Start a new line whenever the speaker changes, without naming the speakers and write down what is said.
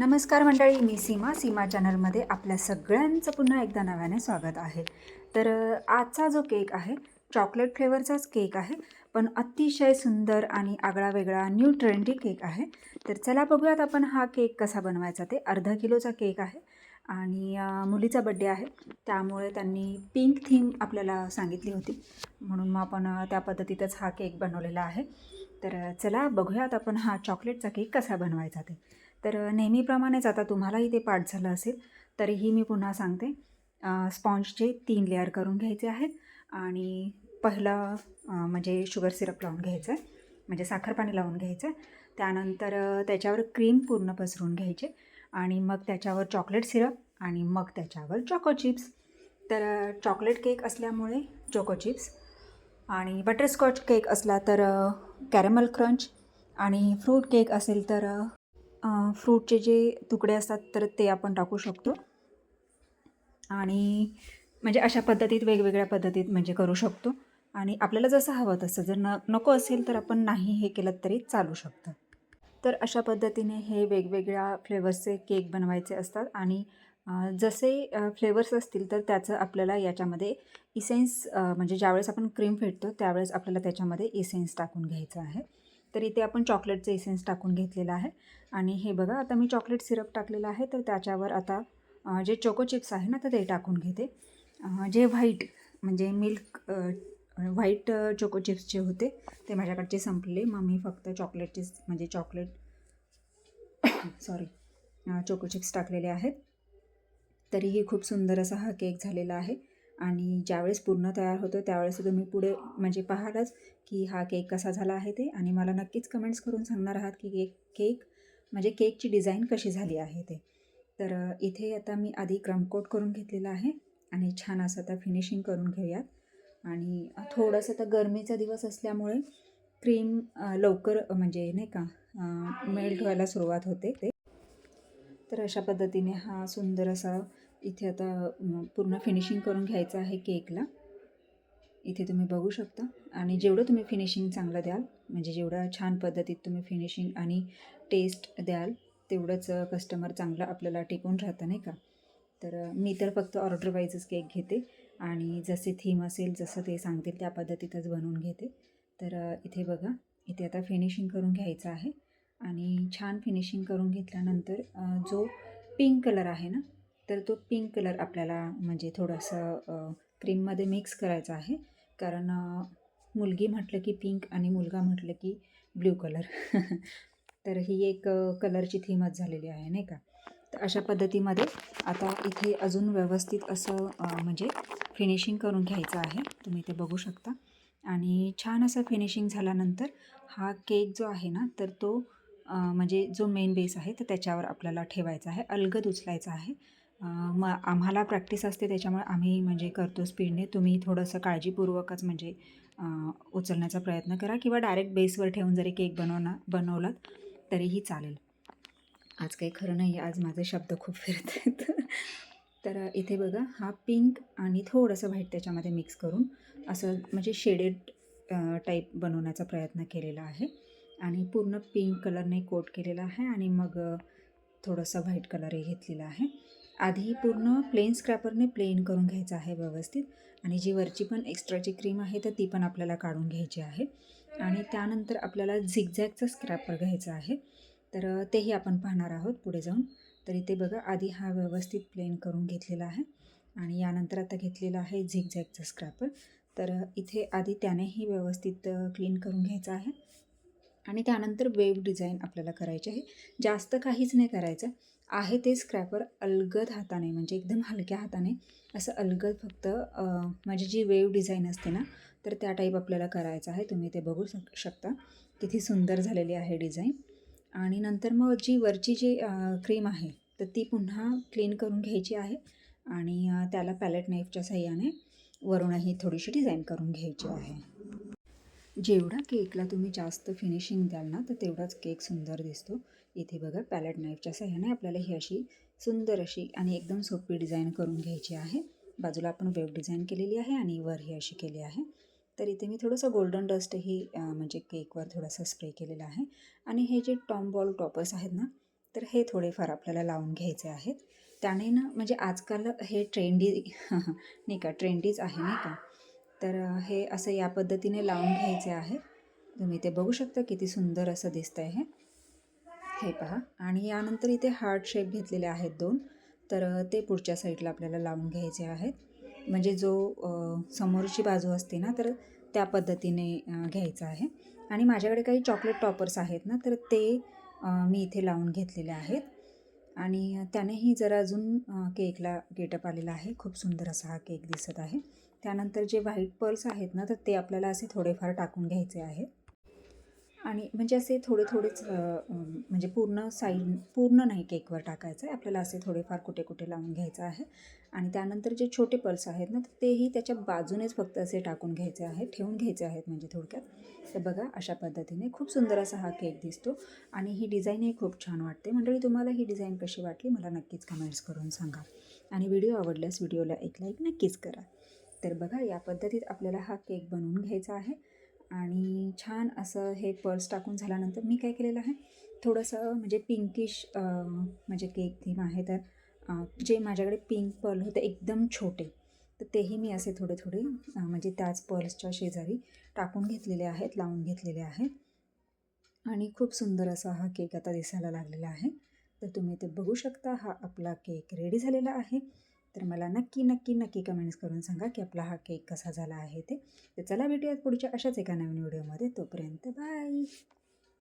नमस्कार मंडळी मी सीमा. सीमा चॅनलमध्ये आपल्या सगळ्यांचं पुन्हा एकदा नव्याने स्वागत आहे. तर आजचा जो केक आहे चॉकलेट फ्लेवरचाच केक आहे पण अतिशय सुंदर आणि आगळा वेगळा न्यू ट्रेंडी केक आहे. तर चला बघूयात आपण हा केक कसा बनवायचा. ते अर्धा किलोचा केक आहे आणि मुलीचा बड्डे आहे. त्यामुळे त्यांनी पिंक थीम आपल्याला सांगितली होती. म्हणून मग आपण त्या पद्धतीतच हा केक बनवलेला आहे. तर चला बघूयात आपण हा चॉकलेटचा केक कसा बनवायचा ते. तर नेहमीप्रमाणेच आता तुम्हालाही ते पाठ झालं असेल तरीही मी पुन्हा सांगते. स्पॉन्जचे तीन लेअर करून घ्यायचे आहेत आणि पहिला म्हणजे शुगर सिरप लावून घ्यायचं आहे म्हणजे साखर पाणी लावून घ्यायचं आहे. त्यानंतर त्याच्यावर क्रीम पूर्ण पसरून घ्यायचे आणि मग त्याच्यावर चॉकलेट सिरप आणि मग त्याच्यावर चॉको चिप्स. तर चॉकलेट केक असल्यामुळे चोको चिप्स आणि बटरस्कॉच केक असला तर कॅरमल क्रंच आणि फ्रूट केक असेल तर फ्रूटचे जे तुकडे असतात तर ते आपण टाकू शकतो. आणि म्हणजे अशा पद्धतीत वेगवेगळ्या पद्धतीत म्हणजे करू शकतो. आणि आपल्याला जसं हवं तसं. जर न नको असेल तर आपण नाही हे केलं तरी चालू शकतं. तर अशा पद्धतीने हे वेगवेगळ्या फ्लेवर्सचे केक बनवायचे असतात. आणि जसे फ्लेवर्स असतील तर त्याचं आपल्याला याच्यामध्ये इसेन्स म्हणजे ज्यावेळेस आपण क्रीम फेटतो त्यावेळेस आपल्याला त्याच्यामध्ये इसेन्स टाकून घ्यायचं आहे. तर इथे आपण चॉकलेटचं एसेन्स टाकून घेतलेलं आहे. आणि हे बघा आता मी चॉकलेट सिरप टाकलेलं आहे तर त्याच्यावर आता जे चोको चिप्स आहे ना तर ते टाकून घेते. जे व्हाईट म्हणजे मिल्क व्हाईट चोको चिप्स जे होते ते माझ्याकडचे संपले. मग मी फक्त चॉकलेटचे म्हणजे चॉकलेट सॉरी चोको चिप्स टाकलेले आहेत. तरीही खूप सुंदर असा हा केक झालेला आहे. आणि ज्यावेळेस पूर्ण तयार होतो त्यावेळेस तुम्ही पुढे म्हणजे पाहालच की हा केक कसा झाला आहे ते. आणि मला नक्कीच कमेंट्स करून सांगणार आहात की केक केक म्हणजे केकची डिझाईन कशी झाली आहे ते. तर इथे आता मी आधी क्रमकोट करून घेतलेला आहे आणि छान असं आता फिनिशिंग करून घेऊयात. आणि थोडंसं आता गरमीचा दिवस असल्यामुळे क्रीम लवकर म्हणजे नाही का मेल्ट व्हायला सुरुवात होते ते. तर अशा पद्धतीने हा सुंदर असा इथे आता पूर्ण फिनिशिंग करून घ्यायचं आहे केकला इथे तुम्ही बघू शकता. आणि जेवढं तुम्ही फिनिशिंग चांगलं द्याल म्हणजे जेवढं छान पद्धतीत तुम्ही फिनिशिंग आणि टेस्ट द्याल तेवढंच कस्टमर चांगलं आपल्याला टिकून राहतं नाही का? तर मी तर फक्त ऑर्डर वाईजच केक घेते आणि जसे थीम असेल जसं ते सांगतील त्या पद्धतीतच बनवून घेते. तर इथे बघा इथे आता फिनिशिंग करून घ्यायचं आहे. आणि छान फिनिशिंग करून घेतल्यानंतर जो पिंक कलर आहे ना तर तो पिंक कलर आपल्याला म्हणजे थोडंसं क्रीममध्ये मिक्स करायचा आहे. कारण मुलगी म्हटलं की पिंक आणि मुलगा म्हटलं की ब्ल्यू कलर. तर ही एक कलरची थीमच झालेली आहे नाही का? तर अशा पद्धतीमध्ये आता इथे अजून व्यवस्थित असं म्हणजे फिनिशिंग करून घ्यायचं आहे. तुम्ही ते बघू शकता. आणि छान असं फिनिशिंग झाल्यानंतर हा केक जो आहे ना तर तो म्हणजे जो मेन बेस आहे तर त्याच्यावर आपल्याला ठेवायचा आहे. अलगद उचलायचा आहे. म मग आम्हाला प्रॅक्टिस असते त्याच्यामुळे आम्ही म्हणजे करतो स्पीडने. तुम्ही थोडंसं काळजीपूर्वकच म्हणजे उचलण्याचा प्रयत्न करा किंवा डायरेक्ट बेसवर ठेवून जरी केक बनवणार बनवलात तरीही चालेल. आज काही खरं नाही आज माझे शब्द खूप फिरत आहेत तर इथे बघा हा पिंक आणि थोडंसं व्हाईट त्याच्यामध्ये मिक्स करून असं म्हणजे शेडेड टाईप बनवण्याचा प्रयत्न केलेला आहे. आणि पूर्ण पिंक कलरने कोट केलेला आहे आणि मग थोडंसं व्हाईट कलरही घेतलेला आहे. आधी पूर्ण प्लेन स्क्रॅपरने प्लेन करून घ्यायचं आहे व्यवस्थित. आणि जी वरची पण एक्स्ट्राची क्रीम आहे तर ती पण आपल्याला काढून घ्यायची आहे. आणि त्यानंतर आपल्याला झिगझॅगचं स्क्रॅपर घ्यायचं आहे. तर तेही आपण पाहणार आहोत पुढे जाऊन. तर इथे बघा आधी हा व्यवस्थित प्लेन करून घेतलेला आहे. आणि यानंतर आता घेतलेला आहे झिगझॅगचं स्क्रॅपर तर इथे आधी त्यानेही व्यवस्थित क्लीन करून घ्यायचं आहे. आणि त्यानंतर वेव डिझाईन आपल्याला करायची आहे. जास्त काहीच नाही करायचं. आहे ते स्क्रॅपर अलगद हाताने म्हणजे एकदम हलक्या हाताने असं अलगद फक्त माझी म्हणजे जी वेव डिझाईन असते ना तर त्या टाईप आपल्याला करायचं आहे. तुम्ही ते बघू शक शकता. किती सुंदर झालेली आहे डिझाईन. आणि नंतर मग जी वरची जी क्रीम आहे तर ती पुन्हा क्लीन करून घ्यायची आहे. आणि त्याला पॅलेट नाईफच्या साह्याने वरूनही थोडीशी डिझाईन करून घ्यायची आहे. जेवढा केकला तुम्ही जास्त फिनिशिंग द्याल ना तर तेवढाच केक सुंदर दिसतो. इथे बघा पॅलेट नाईफच्या सहाय्याने आपल्याला ही अशी सुंदर अशी आणि एकदम सोपी डिझाईन करून घ्यायची आहे. बाजूला आपण वेब डिझाईन केलेली आहे आणि वर ही अशी केली आहे. तर इथे मी थोडंसं गोल्डन डस्टही म्हणजे केकवर थोडासा स्प्रे केलेला आहे. आणि हे जे टॉम बॉल टॉपर्स आहेत ना तर हे थोडेफार आपल्याला लावून घ्यायचे आहेत. त्याने ना म्हणजे आजकाल हे ट्रेंडी नाही का ट्रेंडीच आहे नाही का? तर हे असं या पद्धतीने लावून घ्यायचे आहे. तुम्ही ते बघू शकता किती सुंदर असं दिसतं आहे हे. हे पहा. आणि यानंतर इथे हार्ट शेप घेतलेले आहेत दोन. तर ते पुढच्या साईडला आपल्याला लावून घ्यायचे आहेत. म्हणजे जो समोरची बाजू असते ना तर त्या पद्धतीने घ्यायचं आहे. आणि माझ्याकडे काही चॉकलेट टॉपर्स आहेत ना तर ते मी इथे लावून घेतलेले आहेत. आणि त्यानेही जरा अजून केकला गेटअप आलेला आहे. खूप सुंदर असा हा केक दिसत आहे. त्यानंतर जे व्हाईट पर्ल्स आहेत ना तर ते आपल्याला असे थोडेफार टाकून घ्यायचे आहेत. आणि म्हणजे असे थोडे थोडेच म्हणजे पूर्ण साईड पूर्ण नाही केकवर टाकायचं आहे. आपल्याला असे थोडेफार कुठे कुठे लावून घ्यायचं आहे. आणि त्यानंतर जे छोटे पल्स आहेत ना तर तेही त्याच्या बाजूनेच फक्त असे टाकून घ्यायचे आहेत ठेवून घ्यायचे आहेत म्हणजे थोडक्यात. तर बघा अशा पद्धतीने खूप सुंदर असा हा केक दिसतो. आणि ही डिझाईनही खूप छान वाटते. मंडळी तुम्हाला ही डिझाईन कशी वाटली? मला नक्कीच कमेंट्स करून सांगा. आणि व्हिडिओ आवडल्यास व्हिडिओला एक लाईक नक्कीच करा. तर बघा या पद्धतीत आपल्याला हा केक बनवून घ्यायचा आहे. आणि छान असं हे पर्स टाकून झाल्यानंतर मी काय केलेलं आहे थोडंसं म्हणजे पिंकिश म्हणजे केक थीम आहे तर जे माझ्याकडे पिंक पर्ल होते एकदम छोटे तर तेही मी असे थोडे थोडे म्हणजे त्याच पर्ल्सच्या शेजारी टाकून घेतलेले आहेत लावून घेतलेले आहेत आणि खूप सुंदर असा हा केक आता दिसायला लागलेला आहे. तर तुम्ही ते बघू शकता हा आपला केक रेडी झालेला आहे. तर मला नक्की नक्की नक्की कमेंट्स करून सांगा की आपला हा केक कसा झाला आहे ते. तर चला भेटूयात पुढच्या अशाच एका नवीन व्हिडिओमध्ये तोपर्यंत बाय